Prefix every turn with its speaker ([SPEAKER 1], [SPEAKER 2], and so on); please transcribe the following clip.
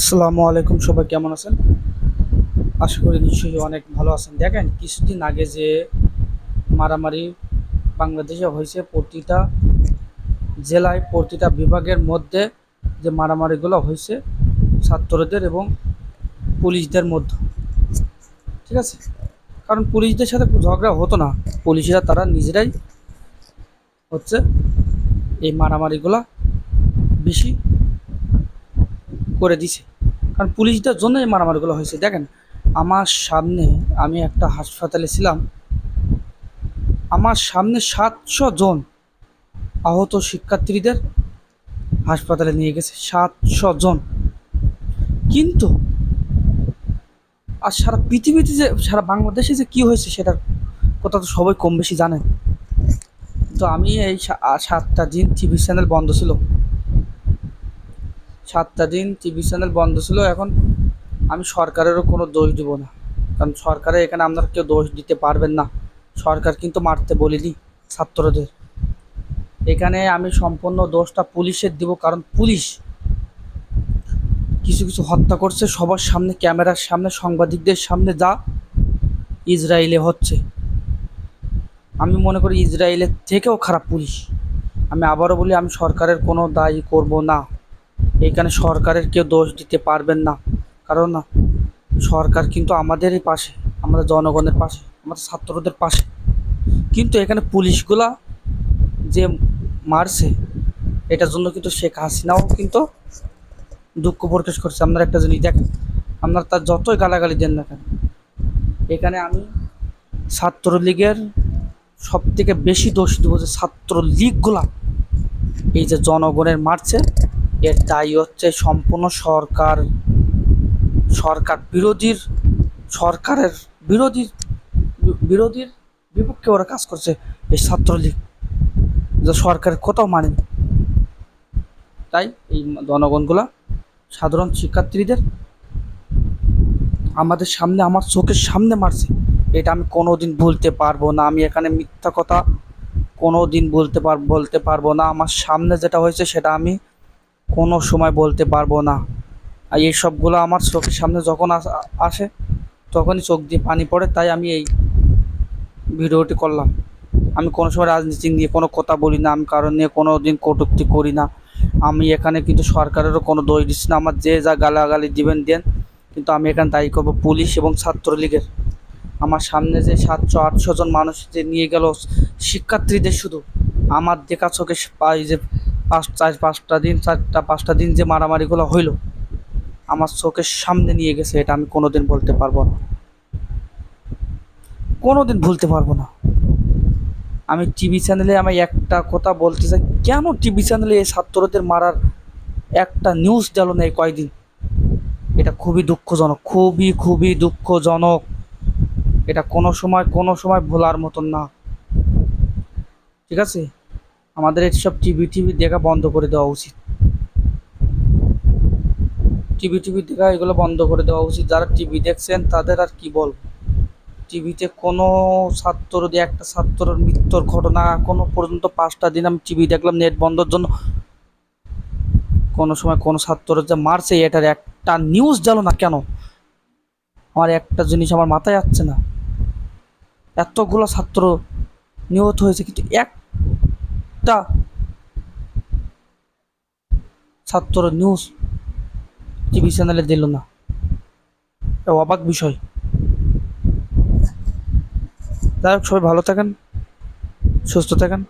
[SPEAKER 1] আসসালামু আলাইকুম, সবাই কেমন আছেন? আশা করি নিশ্চয়ই অনেক ভালো আছেন। দেখেন, কিছুদিন আগে যে মারামারি বাংলাদেশে হয়েছে, প্রতিটা জেলায়, প্রতিটা বিভাগের মধ্যে যে মারামারিগুলো হয়েছে, ছাত্রদের এবং পুলিশদের মধ্যে। ঠিক আছে? কারণ পুলিশদের সাথে ঝগড়া হতো না। পুলিশরা তারা নিজেরাই হচ্ছে এই মারামারিগুলা বেশি করে দিছে। কারণ পুলিশদের জন্য এই মারামারিগুলো হয়েছে। দেখেন, আমার সামনে আমি একটা হাসপাতালে ছিলাম। আমার সামনে সাতশো জন আহত শিক্ষার্থীদের হাসপাতালে নিয়ে গেছে। সাতশো জন। কিন্তু আর সারা পৃথিবীতে যে, সারা বাংলাদেশে যে কী হয়েছে সেটার কথা তো সবাই কম বেশি জানেন তো আমি এই সাতটা দিন টিভি চ্যানেল বন্ধ ছিল। সাতটা দিন টিভি চ্যানেল বন্ধ ছিল, এখন আমি সরকারেরও কোনো দোষ দিব না। কারণ সরকারে এখানে আপনারা কেউ দোষ দিতে পারবেন না। সরকার কিন্তু মারতে বলিনি ছাত্রদের। এখানে আমি সম্পূর্ণ দোষটা পুলিশের দিব, কারণ পুলিশ কিছু কিছু হত্যা করছে, সবার সামনে, ক্যামেরার সামনে, সাংবাদিকদের সামনে যা ইসরায়েলে হচ্ছে। আমি মনে করি ইসরায়েলের থেকেও খারাপ পুলিশ। আমি আবারও বলি, আমি সরকারের কোনো দায়ী করব না। এখানে সরকারের কেউ দোষ দিতে পারবেন না। কারণ সরকার কিন্তু আমাদেরই পাশে, আমাদের জনগণের পাশে, আমাদের ছাত্রদের পাশে। কিন্তু এখানে পুলিশগুলা যে মারছে, এটার জন্য কিন্তু শেখ হাসিনাও কিন্তু দুঃখ প্রকাশ করছে। আপনারা একটা জিনিস দেখেন, আপনার তার যতই গালাগালি দেন না কেন, এখানে আমি ছাত্রলীগের সব থেকে বেশি দোষ দেবো যে ছাত্রলীগগুলা এই যে জনগণের মারছে এর দায়ী হচ্ছে সম্পূর্ণ সরকার সরকার বিরোধীর, সরকারের বিরোধী, বিরোধীর বিপক্ষে ওরা কাজ করছে এই ছাত্রলীগ। যে সরকারের কোথাও মানে তাই এই জনগণগুলা সাধারণ শিক্ষার্থীদের আমাদের সামনে, আমার চোখের সামনে মারছে। এটা আমি কোনোদিন ভুলতে পারব না। আমি এখানে মিথ্যা কথা কোনো দিন বলতে পার, বলতে পারব না। আমার সামনে যেটা হয়েছে সেটা আমি কোনো সময় বলতে পারব না। আর এই সবগুলো আমার চোখের সামনে যখন আস- তখনই চোখ দিয়ে পানি পড়ে, তাই আমি এই ভিডিওটি করলাম। আমি কোনো সময় রাজনীতি নিয়ে কোনো কথা বলি না, আমি কারণ নিয়ে কোনো দিন কটূক্তি করি না। আমি এখানে কিন্তু সরকারেরও কোনো দোষ দিচ্ছি না, আমার যে যা গালাগালি দিবেন দেন, কিন্তু আমি এখানে দায়ী করব পুলিশ এবং ছাত্রলীগের। আমার সামনে যে সাতশো, আটশো জন মানুষ যে নিয়ে গেল, শিক্ষার্থীদের শুধু। আমার দেখা চোখে পাই যে পাঁচ, চার, পাঁচটা দিন, চারটা, পাঁচটা দিন যে মারামারিগুলো হইল, আমার চোখের সামনে নিয়ে গেছে এটা, আমি কোনোদিন বলতে পারব না। কোনোদিন ভুলতে পারব না। আমি টিভি চ্যানেলে আমি একটা কথা বলতে চাই, কেন টিভি চ্যানেলে এই ছাত্রদের মারার একটা নিউজ দিল না এই কয়দিন? এটা খুবই দুঃখজনক, খুবই খুবই দুঃখজনক। এটা কোনো সময় কোনো সময় ভোলার মতন না। ঠিক আছে? আমাদের এইসব টিভি টিভি দেখা বন্ধ করে দেওয়া উচিত। টিভি টিভি দেখা এগুলো বন্ধ করে দেওয়া উচিত। যারা টিভি দেখছেন, তাদের আর কি বল টিভিতে কোনো ছাত্র দিয়ে একটা ছাত্রর মৃত্যুর ঘটনা কোনো পর্যন্ত পাঁচটা দিন আমি টিভি দেখলাম, নেট বন্ধর জন্য। কোনো সময় কোনো ছাত্র যে মারছে, এটার একটা নিউজ জানো না কেন? আমার একটা জিনিস আমার মাথায় আসছে না। এতগুলো ছাত্র নিহত হয়েছে, কিন্তু একটা ছাত্র নিউজ টিভি চ্যানেলে দিল না। অবাক বিষয়। যাই হোক, সবাই ভালো থাকেন, সুস্থ থাকেন।